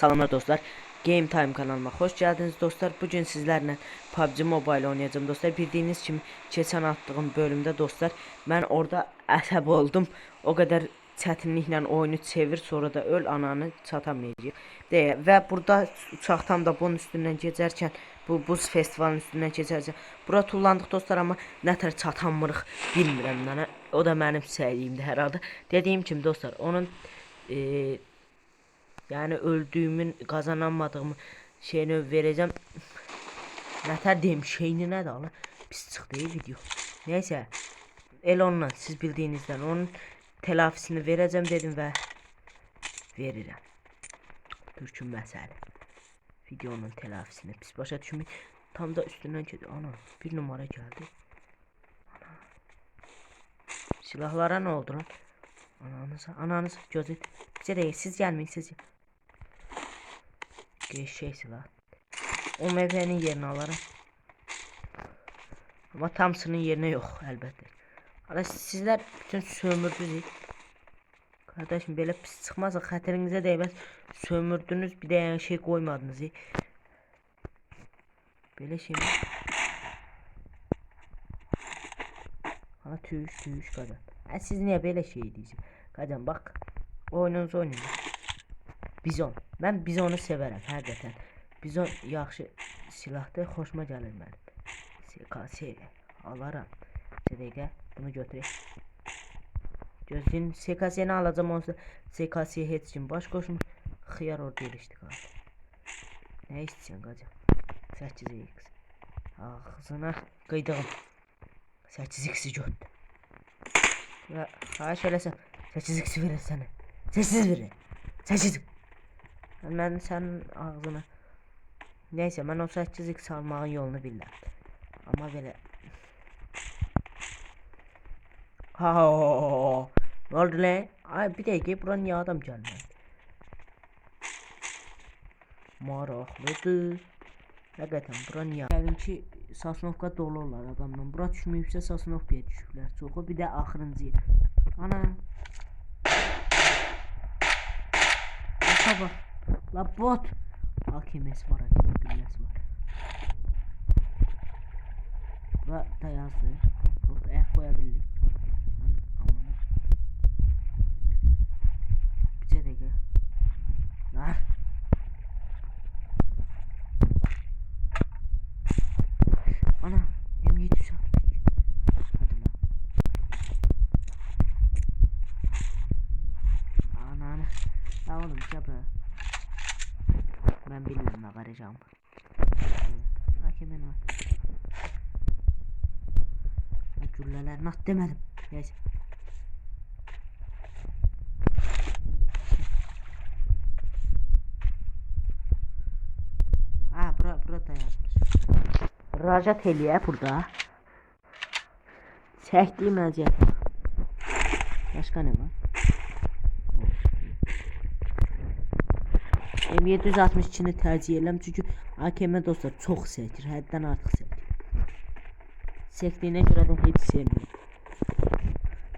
Salamlar dostlar. Game Time kanalıma hoş geldiniz dostlar. Bugün sizlerle PUBG Mobile oynayacağım dostlar. Bildiğiniz kimi geçen attığım bölümde dostlar ben orada əsəb oldum. O kadar çətinliklə oyunu çevir sonra da öl ananı çatamayacaq. Deyə və burada uçaqdan da bunun üstündən keçərkən bu buz festivalının üstündən keçərkən bura tullandıq dostlar amma nətər çatamırıq bilmirəm mənə. O da mənim səyimdir hər halda. Dediyim kimi dostlar onun eee yani öldüğümün kazanamadığımı şeyini vereceğim. Neter diyeyim şeyini ne de ala. Pis çıktı iyi video. Neyse. Elon'la siz bildiğinizden onun telafisini vereceğim dedim ve veririm. Türk'ün mesele. Videonun telafisini pis başa düşmeyin. Tam da üstünden geldi. Ana bir numara geldi. Ana. Silahlara ne oldu lan? Ananıza, ananıza gözet. Bize değil siz gelmeyin siz. Geçşey silah. O MP'nin yerini alırım. Ama Thompson'ın yerine yok elbette. Arkadaş sizler bütün sömürdünüz. Kardeşim böyle pis çıkmazsa xətirinizə değmez. Sömürdünüz bir de yani şey koymadınız. Böyle şey mi? Hala tüyüş tüyüş kadar. Ha, siz niye böyle şey diyeceğim? Kadın bak. Oyununuzu oynayın. Bizon. Ben bizonu severim həqiqətən. Bizon yaxşı silahdır, xoşuma gəlir mənim. SKS alaram. Bir dəqiqə bunu götürək. Gözün SKS-ni alacağım olsa SKS-yə heç kim baş qoşmur. Xiyar orada erişdi qaldı. Nə istəyirsən qacım? 8x. Ağzına qıydığım. 8x-i götür. Ya xahiş eləsəm 8x verir sənə. Sessiz verir. Sessiz. Ben senin ağzına. Neyse ben o 8x almağın yolunu bilirəm. Ama belə Ha Ne oldu lan? Ay bir dakika bura niye adam gelmedi? Maraqlıdır. Həqiqətən bura niyə? Yəqin ki Sasnovka dolu olar adamla. Bura düşməyibsə Sasnovkaya düşüblər. Çoxu bir də axırıncı. Ana. Ata bak. La bot. AKM'si var hakim güllesi var. Bura da yazdı. Hop hop ayak koyabildik. Lan amına. Bize de gel. Lan. Ana. M7 şu Hadi lan. Ana ana. Ya oğlum yapı. Ben bilmiyorum ne varacağım. Hakemen var. Cülleler nak demedim. Neyse. Ha bura burada yazmış. Raja Teliye burada. Çektiğim əziyyət. Başqa nə var? M762-ni tercih edirəm çünki AKM dostlar çox səkir, həddən artıq səkir. Səkdiyinə görə də heç sevmirəm.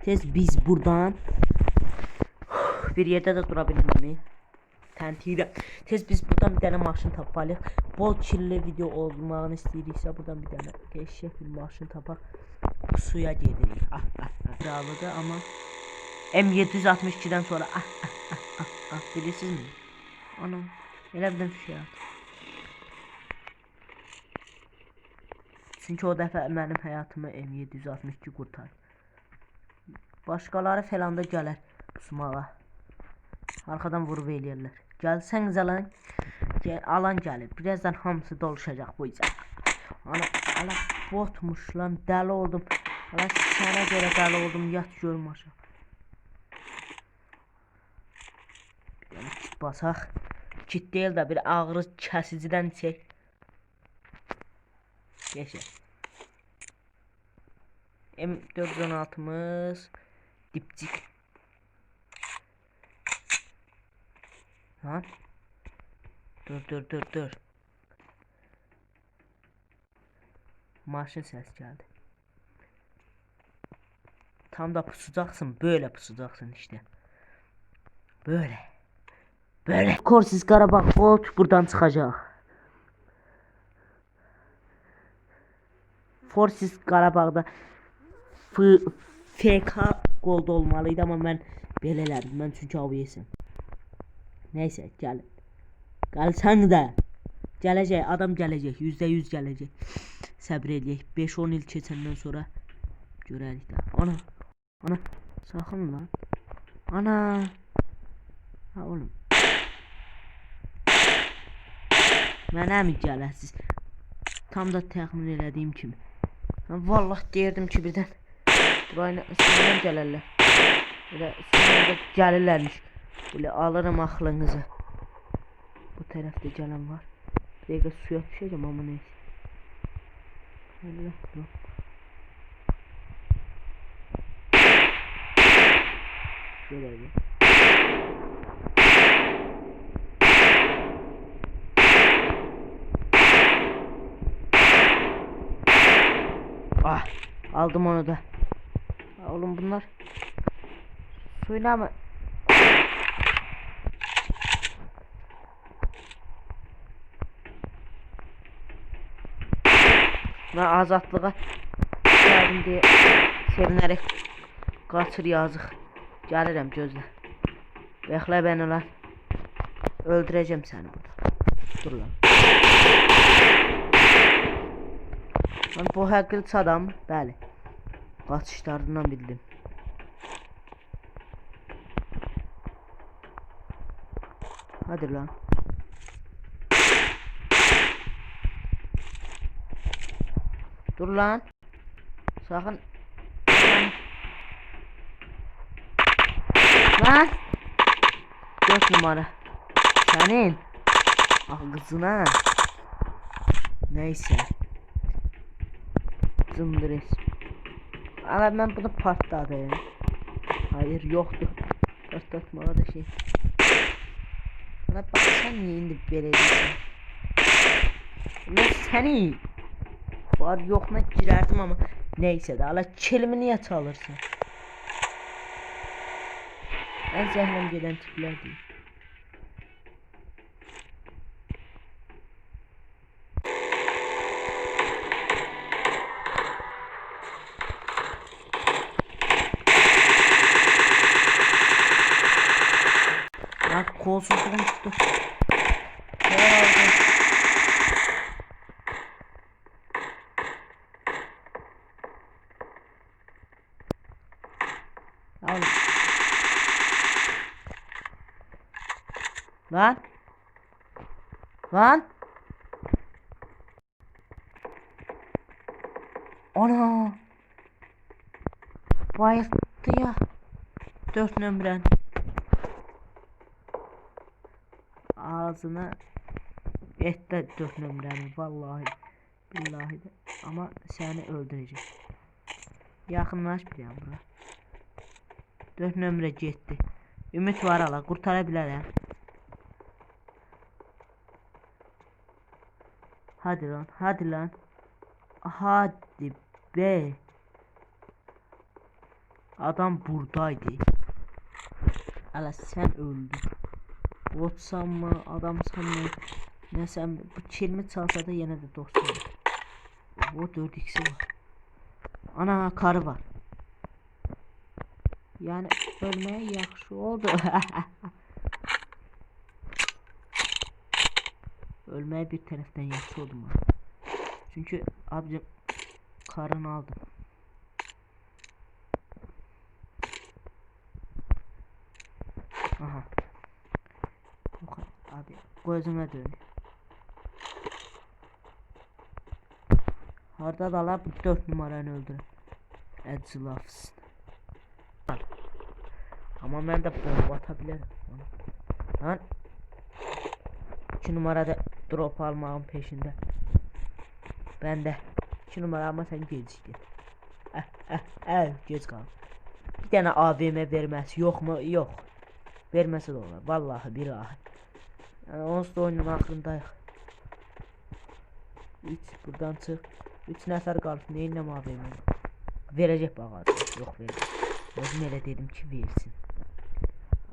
Tez biz buradan bir yerdə də dura bilmirəm. Təntirə. Tez biz buradan bir dənə maşın tapmalıyıq. Bol kirli video olmağını istəyiriksə buradan bir dənə qəşəng bir maşın tapaq. Suya gedirik. Ah, ah, ah. Amma M762-dən sonra ah, ah, ah, ah, ah, bilirsinizmi? Ana elə bildim şey at. Çünki o dəfə mənim həyatımı M762 qurtar. Başqaları falan da gələr pusmağa. Arxadan vurub eləyirlər. Gəlsəniz alan, gəl, alan gəlir. Birazdan hamısı doluşacaq bu izə. Ana, ala botmuş lan, dəli oldum. Ala sənə görə dəli oldum, yat görüm aşağı. Bir basaq. Kit deyil də bir ağrı kəsicidən çək. Geçək. M416'mız dipçik. Lan. Dur dur dur dur. Maşın ses geldi. Tam da pusacaksın. Böyle pusacaksın işte. Böyle. Böyle. Korsiz Karabağ Gold buradan çıkacak. Forsis Qarabağda F FK Gold olmalıydı amma mən belə elədim. Mən çünki aviyesəm. Nəysə, gəlin. Qalsan da. Gələcək, adam gələcək, %100 gələcək. Səbr eləyək. 5-10 il keçəndən sonra görərik də. Ana. Ana. Saxın lan. Ana. Ha oğlum. Mənə mi gələsiz? Tam da təxmin elədiyim kimi. Ben vallahi deyirdim ki birdən burayı sizdən gələrlər. Belə sizdən də gəlirlərmiş. Belə alırım aklınızı. Bu tərəfdə gələn var. Bir dəqiqə suya düşəcəm amma neysə. Allah dur. Şöyle bir. Ah aldım onu da. Oğlum bunlar suyla mı? Ben azatlığa geldim diye sevinerek kaçır yazık. Gelirim gözle. Bekle beni lan. Öldüreceğim seni burada. Dur lan. Lan bu həqiqət adam, bəli. Qaçışlarından bildim. Hadi lan. Dur lan. Sakın. Lan. Dört numara. Senin. Ah kızına. Neyse. Zındırız. Ama ben bunu patladı. Hayır yoktu. Patlatmağa da şey. Bana bak sen niye indi belediyesin? Ulan seni. Var yokuna girerdim ama neyse de ala kelimi niye çalırsın? En zehnem gelen tipler değil. Neler aldım? Ya oğlum. Lan. Lan. Ana. Bayılttı ya. Dört nömren. Ağzına etle dört nömrəni vallahi billahi de ama seni öldürəcək. Yaxınlaş bir yan bura. Dört nömrə getdi. Ümid var ala qurtara bilərəm. Hadi lan, hadi lan. Hadi be. Adam buradaydı. Ala sen öldün. Botsan mı adamsan mı ne sen bu çelmi çalsa da yine de dostum. O 4x'i var. Ana karı var. Yani ölmeye yaxşı oldu. ölmeye bir taraftan yaxşı oldum ha. Çünkü abicim karını aldım. Aha. Gözüme dön. Harda da la bu 4 numaranı öldür. Edzlafs. Ama ben de bomba atabilirim. Lan. 2 numarada drop almağın peşinde. Ben de 2 numara ama sen geciktin. Eh eh eh geç kal. Bir tane AVM vermez yok mu? Yok. Vermesi de olur. Vallahi billahi. Yani onsuz da oyunun aklındayıq. 3 buradan çıx. 3 nəfər qalıb. Neynə mavi Verəcək bax adam. Yox verəcək. Özüm elə dedim ki versin.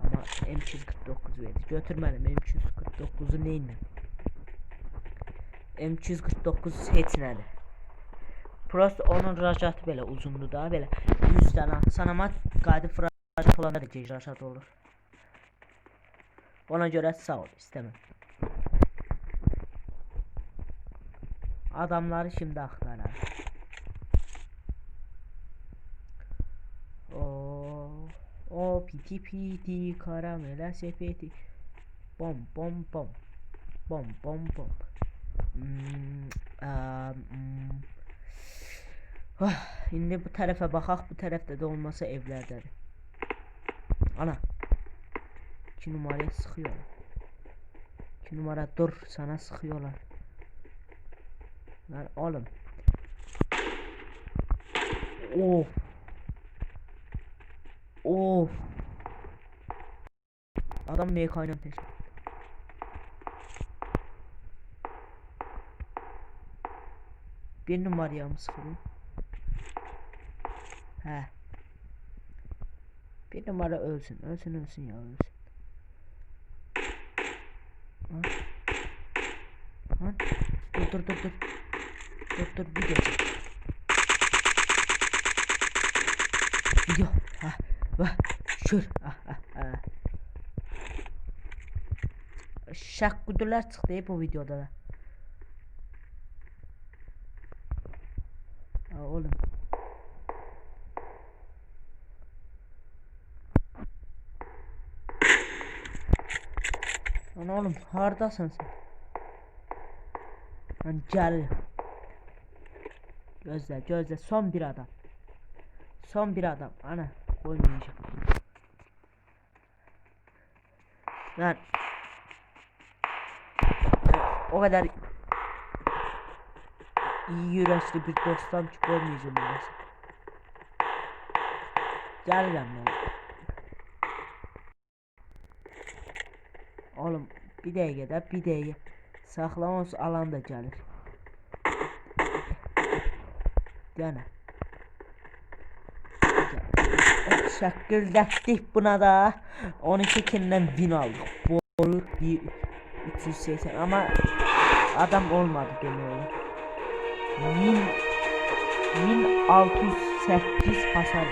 Amma M249 verdi. Götürmədim M249-u neyinlə? M249 heç nədir. Prost onun rajatı belə uzundur da, belə 100 dənə atsan amma qayıdıb rajat olanda da rajat olur. Ona görə sağ ol, istəməm. Adamları şimdi axtarır. O o piti piti karamela sepeti. Bom bom bom. Bom bom bom. Hmm, hmm. Ah, indi bu tərəfə baxaq, bu tərəfdə də olmasa evlərdədir. Ana. 2 numaraya sıxıyorlar. 2 numara dur, sana sıxıyorlar. Lan oğlum. Of. Of. Adam MK'yla peşin. Bir numaraya mı sıkılıyor? He. Bir numara ölsün, ölsün, ölsün ya ölsün. Lan. Lan. Dur dur dur dur. Dur dur video. Video. Ha. Vah. Şur. Ha ha ha. Şak kudular çıktı bu videoda da. Ha oğlum. Lan oğlum hardasın sen? Lan gel. Gözle gözle son bir adam. Son bir adam. Ana koymayacağım. Lan. O kadar iyi yüreçli bir dosttan burası. Gel benimle. Oğlum bir dəqiqədə bir dəqiqə saxlamamız alan da gəlir. Yana. Şəkkildətdik buna da 12 kindən win aldıq. Bir 380 ama adam olmadı demək olar. 1000 1608 hasar.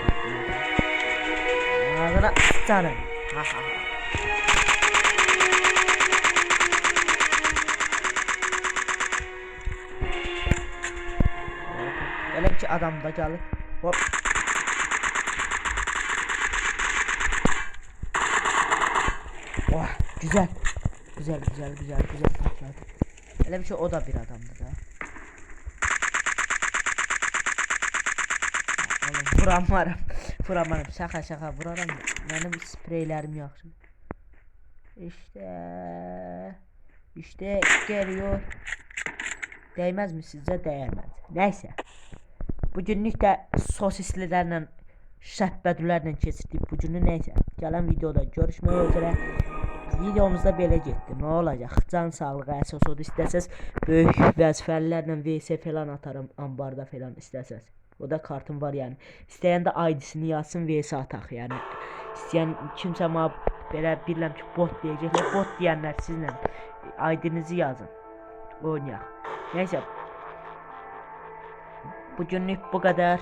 Ağzına canım. Ha ha ha. Adam da gəlir. Hop. Oh, güzel. Güzel, güzel, güzel, güzel patladı. Elə bir şey o da bir adamdı da. Oğlum vuramaram. Vuramaram. Şaka şaka vuraram. Benim spreylerim yaxşı. İşte işte geliyor. Değmez mi sizce? Değmez. Neyse. Bugünlük də sosislilərlə, şəhbədlərlə keçirdik bugünü neysə. Gələn videoda görüşmək üzrə. Videomuzda belə getdi. Nə olacaq? Can sağlığı əsas odur. İstəsəz böyük vəzifəlilərlə VS falan atarım ambarda falan istəsəz. O da kartım var yəni. İstəyən də ID-sini yazsın VS ataq yəni. İstəyən kimsə mənə belə bilirəm ki bot deyəcəklər. Bot deyənlər sizlə ID-nizi yazın. Oynayaq. Neyse. Bugünlük bu kadar.